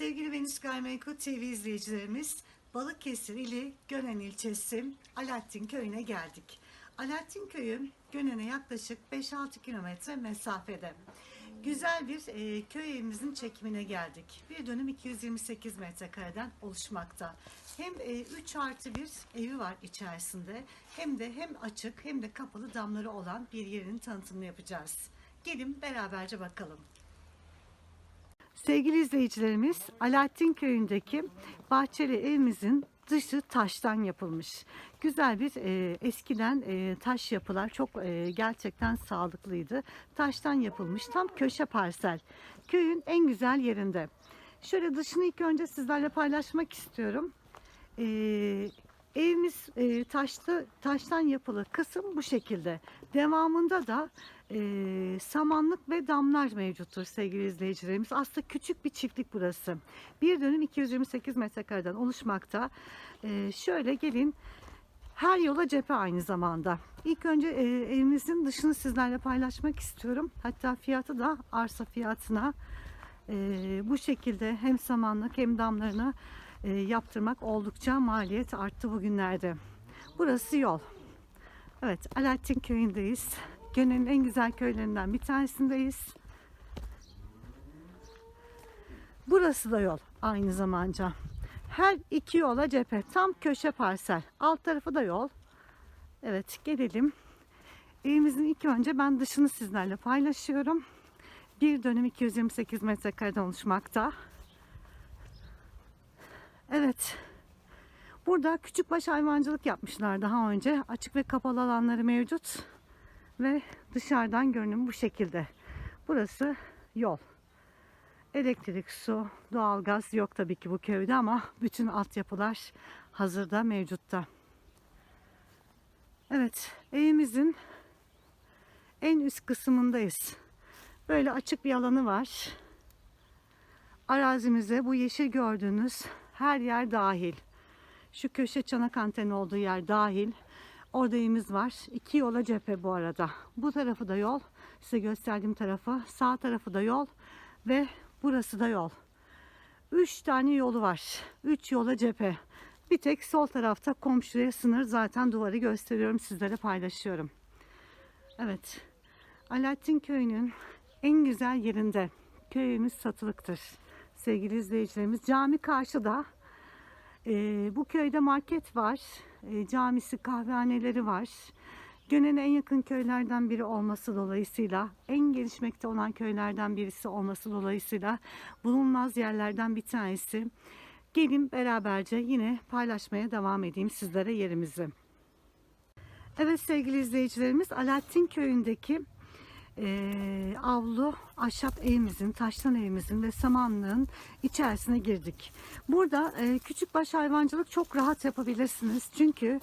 Sevgili Venüs Gayrimenkul TV izleyicilerimiz, Balıkesir ili Gönen ilçesi Alaaddin Köyü'ne geldik. Alaaddin Köyü Gönen'e yaklaşık 5-6 kilometre mesafede. Güzel bir e, köy evimizin çekimine geldik. Bir dönüm 228 metrekareden oluşmakta. Hem e, 3 artı bir evi var içerisinde hem de hem açık hem de kapalı damları olan bir yerin tanıtımını yapacağız. Gelin beraberce bakalım. Sevgili izleyicilerimiz, Alaaddin Köyü'ndeki bahçeli evimizin dışı taştan yapılmış. Güzel bir e, eskiden e, taş yapılar çok e, gerçekten sağlıklıydı. Taştan yapılmış tam köşe parsel. Köyün en güzel yerinde. Şöyle dışını ilk önce sizlerle paylaşmak istiyorum. E, evimiz e, taşlı taştan yapılı kısım bu şekilde. Devamında da e, samanlık ve damlar mevcuttur sevgili izleyicilerimiz. Aslında küçük bir çiftlik burası. Bir dönüm 228 metrekareden oluşmakta. E, şöyle gelin her yola cephe aynı zamanda. İlk önce e, evimizin dışını sizlerle paylaşmak istiyorum. Hatta fiyatı da arsa fiyatına e, bu şekilde hem samanlık hem damlarını e, yaptırmak oldukça maliyet arttı bugünlerde. Burası yol. Evet Alaaddin köyündeyiz. Gönen'in en güzel köylerinden bir tanesindeyiz. Burası da yol aynı zamanda. Her iki yola cephe. Tam köşe parsel. Alt tarafı da yol. Evet gelelim. Evimizin ilk önce ben dışını sizlerle paylaşıyorum. Bir dönüm 228 metrekareden oluşmakta. Evet. Burada küçükbaş hayvancılık yapmışlar daha önce. Açık ve kapalı alanları mevcut. Ve dışarıdan görünüm bu şekilde. Burası yol. Elektrik, su, doğalgaz yok tabii ki bu köyde ama bütün altyapılar hazırda mevcutta. Evet, evimizin en üst kısmındayız. Böyle açık bir alanı var. Arazimize bu yeşil gördüğünüz her yer dahil. Şu köşe çanak anteni olduğu yer dahil. Orada evimiz var. İki yola cephe bu arada. Bu tarafı da yol. Size gösterdiğim tarafı. Sağ tarafı da yol. Ve burası da yol. Üç tane yolu var. Üç yola cephe. Bir tek sol tarafta komşuya sınır. Zaten duvarı gösteriyorum. Sizlere paylaşıyorum. Evet. Alaaddin Köyü'nün en güzel yerinde. Köyümüz satılıktır. Sevgili izleyicilerimiz. Cami karşıda. Ee, bu köyde market var. Ee, camisi, kahvehaneleri var. Gönen'e en yakın köylerden biri olması dolayısıyla, en gelişmekte olan köylerden birisi olması dolayısıyla bulunmaz yerlerden bir tanesi. Gelin beraberce yine paylaşmaya devam edeyim sizlere yerimizi. Evet sevgili izleyicilerimiz Alaaddin köyündeki e, avlu ahşap evimizin, taştan evimizin ve samanlığın içerisine girdik. Burada e, küçük baş hayvancılık çok rahat yapabilirsiniz. Çünkü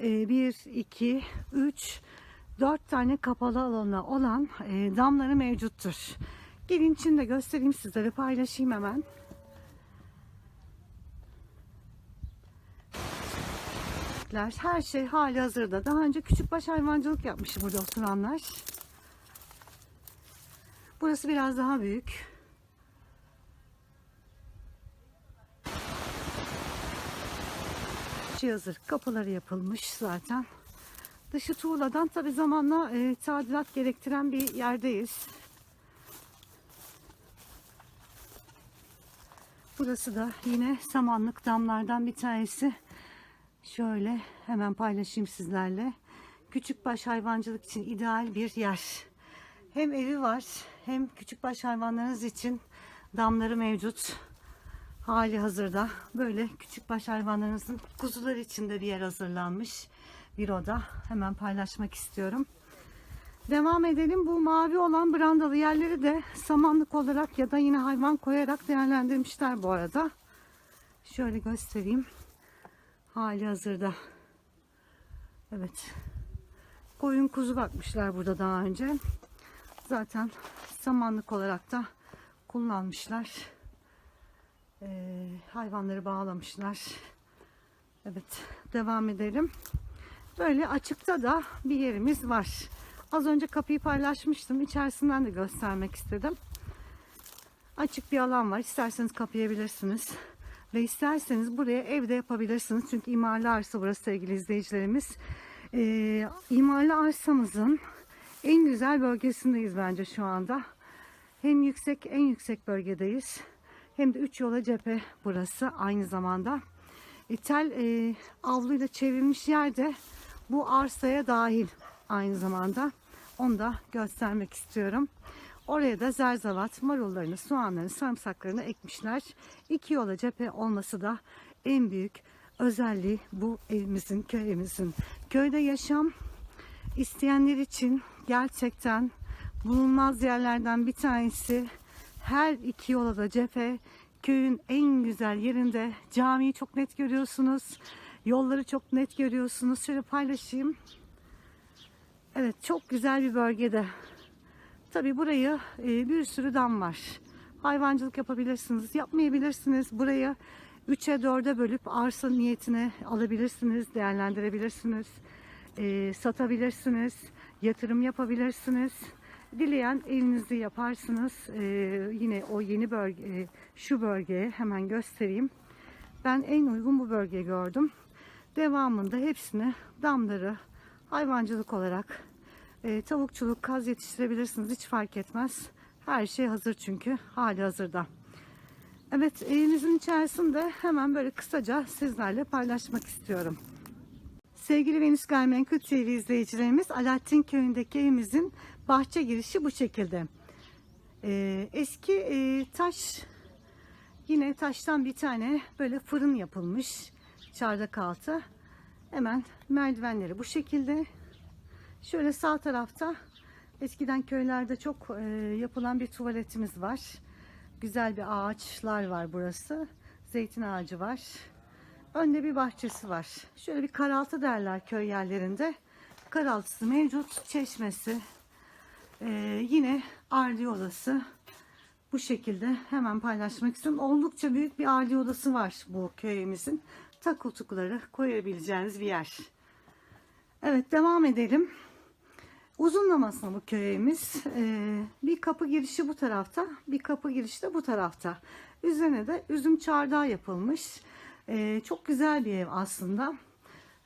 e, bir, iki, üç, dört tane kapalı alanı olan e, damları mevcuttur. Gelin için de göstereyim sizlere paylaşayım hemen. Her şey hali hazırda. Daha önce küçük baş hayvancılık yapmış burada oturanlar. Burası biraz daha büyük. İçi hazır. Kapıları yapılmış zaten. Dışı tuğladan tabi zamanla e, tadilat gerektiren bir yerdeyiz. Burası da yine samanlık damlardan bir tanesi. Şöyle hemen paylaşayım sizlerle. Küçük baş hayvancılık için ideal bir yer. Hem evi var hem küçükbaş hayvanlarınız için damları mevcut. Hali hazırda böyle küçükbaş hayvanlarınızın kuzular için de bir yer hazırlanmış. Bir oda hemen paylaşmak istiyorum. Devam edelim. Bu mavi olan brandalı yerleri de samanlık olarak ya da yine hayvan koyarak değerlendirmişler bu arada. Şöyle göstereyim. Hali hazırda. Evet. Koyun kuzu bakmışlar burada daha önce. Zaten samanlık olarak da kullanmışlar. Ee, hayvanları bağlamışlar. Evet devam edelim. Böyle açıkta da bir yerimiz var. Az önce kapıyı paylaşmıştım. İçerisinden de göstermek istedim. Açık bir alan var. İsterseniz kapayabilirsiniz. Ve isterseniz buraya evde yapabilirsiniz. Çünkü imarlı arsa burası sevgili izleyicilerimiz. Ee, imarlı arsamızın en güzel bölgesindeyiz bence şu anda. Hem yüksek en yüksek bölgedeyiz. Hem de 3 yola cephe burası aynı zamanda. E, tel e, avluyla çevrilmiş yerde bu arsaya dahil aynı zamanda. Onu da göstermek istiyorum. Oraya da zerzavat, marullarını, soğanlarını, sarımsaklarını ekmişler. İki yola cephe olması da en büyük özelliği bu evimizin, köyümüzün. Köyde yaşam isteyenler için gerçekten bulunmaz yerlerden bir tanesi. Her iki yola da cephe. Köyün en güzel yerinde camiyi çok net görüyorsunuz. Yolları çok net görüyorsunuz. Şöyle paylaşayım. Evet çok güzel bir bölgede. Tabi burayı e, bir sürü dam var. Hayvancılık yapabilirsiniz, yapmayabilirsiniz. Burayı 3'e 4'e bölüp arsa niyetine alabilirsiniz, değerlendirebilirsiniz. E, satabilirsiniz, yatırım yapabilirsiniz. Dileyen evinizi yaparsınız. E, yine o yeni bölge, e, şu bölgeye hemen göstereyim. Ben en uygun bu bölge gördüm. Devamında hepsini damları hayvancılık olarak e, tavukçuluk, kaz yetiştirebilirsiniz. Hiç fark etmez. Her şey hazır çünkü. Hali hazırda. Evet evimizin içerisinde hemen böyle kısaca sizlerle paylaşmak istiyorum. Sevgili Venüs Gayrimenkul TV izleyicilerimiz Alaaddin Köyü'ndeki evimizin bahçe girişi bu şekilde. Ee, eski e, taş yine taştan bir tane böyle fırın yapılmış çardak altı. Hemen merdivenleri bu şekilde. Şöyle sağ tarafta eskiden köylerde çok e, yapılan bir tuvaletimiz var. Güzel bir ağaçlar var burası. Zeytin ağacı var. Önde bir bahçesi var. Şöyle bir karaltı derler köy yerlerinde. Karaltısı mevcut. Çeşmesi. Ee, yine ardi odası. Bu şekilde hemen paylaşmak istiyorum. Oldukça büyük bir ardi odası var bu köyümüzün. Tak koltukları koyabileceğiniz bir yer. Evet devam edelim. Uzunlamasına bu köyümüz. Ee, bir kapı girişi bu tarafta, bir kapı girişi de bu tarafta. Üzerine de üzüm çardağı yapılmış. Ee, çok güzel bir ev aslında.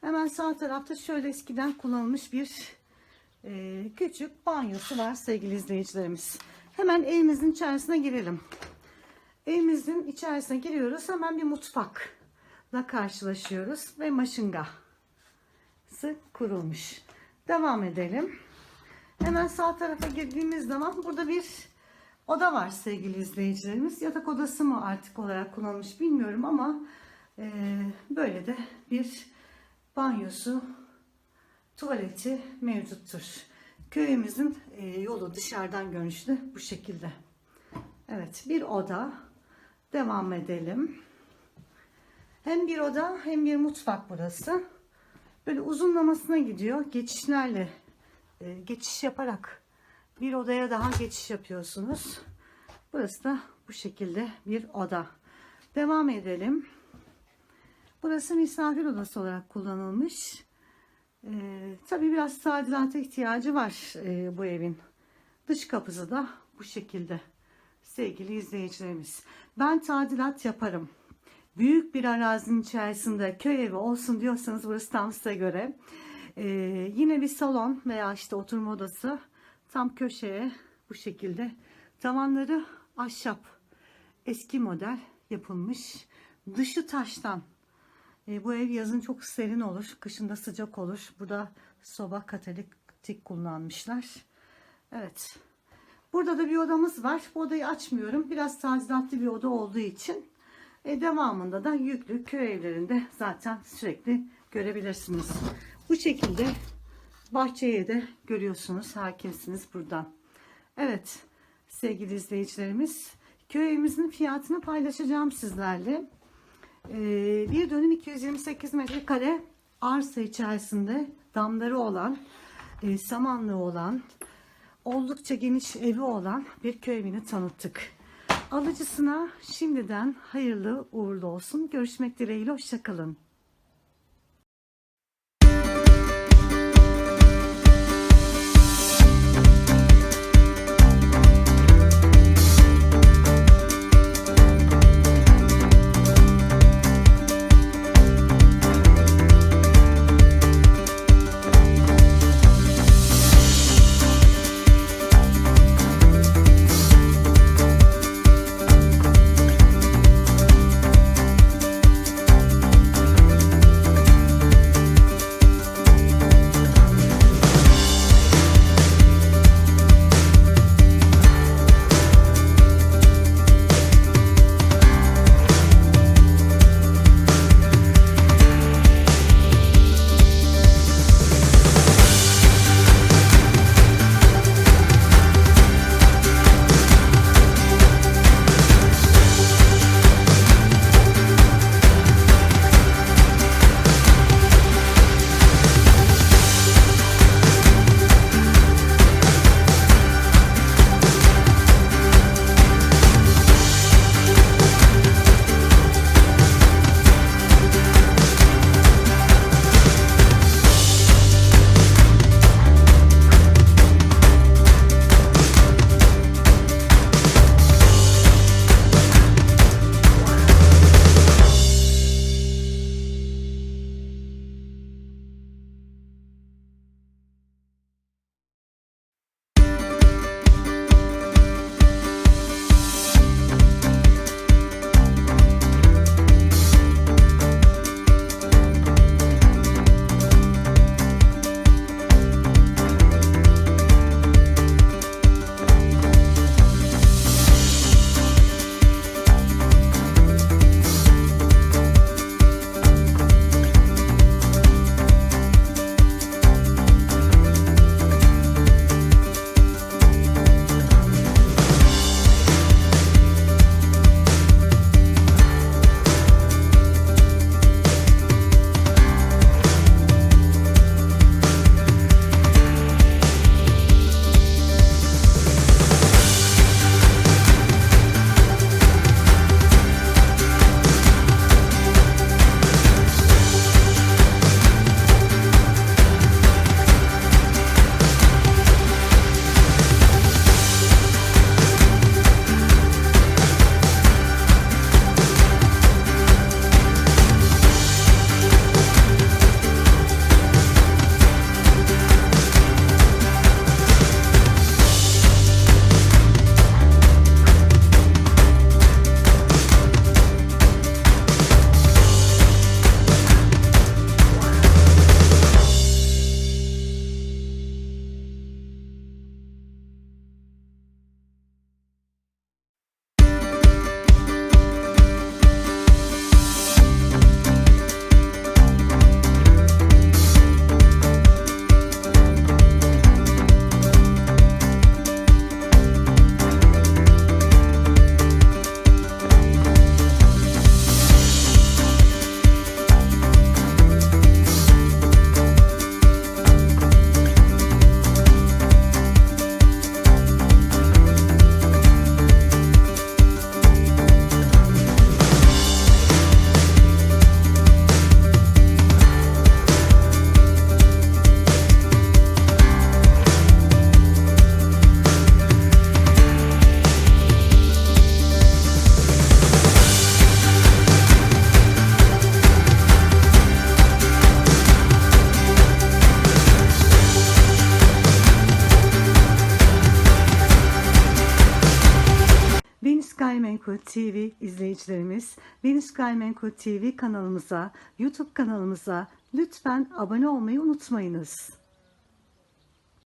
Hemen sağ tarafta şöyle eskiden kullanılmış bir e, küçük banyosu var sevgili izleyicilerimiz. Hemen evimizin içerisine girelim. Evimizin içerisine giriyoruz. Hemen bir mutfakla karşılaşıyoruz ve maşınga kurulmuş. Devam edelim. Hemen sağ tarafa girdiğimiz zaman burada bir oda var sevgili izleyicilerimiz. Yatak odası mı artık olarak kullanılmış bilmiyorum ama e, böyle de bir banyosu, tuvaleti mevcuttur. Köyümüzün e, yolu dışarıdan görünüşlü bu şekilde. Evet bir oda. Devam edelim. Hem bir oda hem bir mutfak burası. Böyle uzunlamasına gidiyor. Geçişlerle e, geçiş yaparak bir odaya daha geçiş yapıyorsunuz. Burası da bu şekilde bir oda. Devam edelim. Burası misafir odası olarak kullanılmış. Ee, tabii biraz tadilata ihtiyacı var e, bu evin. Dış kapısı da bu şekilde. Sevgili izleyicilerimiz. Ben tadilat yaparım. Büyük bir arazinin içerisinde köy evi olsun diyorsanız burası tam size göre. Ee, yine bir salon veya işte oturma odası tam köşeye bu şekilde. Tavanları ahşap eski model yapılmış. Dışı taştan. Ee, bu ev yazın çok serin olur. Kışında sıcak olur. Burada soba katalitik kullanmışlar. Evet. Burada da bir odamız var. Bu odayı açmıyorum. Biraz tadilatlı bir oda olduğu için. E, devamında da yüklü köy evlerinde zaten sürekli görebilirsiniz. Bu şekilde bahçeye de görüyorsunuz. Hakimsiniz buradan. Evet sevgili izleyicilerimiz. Köy fiyatını paylaşacağım sizlerle. Ee, bir dönüm 228 metrekare arsa içerisinde damları olan, e, samanlığı olan, oldukça geniş evi olan bir köy evini tanıttık. Alıcısına şimdiden hayırlı uğurlu olsun. Görüşmek dileğiyle. Hoşçakalın. TV izleyicilerimiz, Venüs Gayrimenkul TV kanalımıza, YouTube kanalımıza lütfen abone olmayı unutmayınız.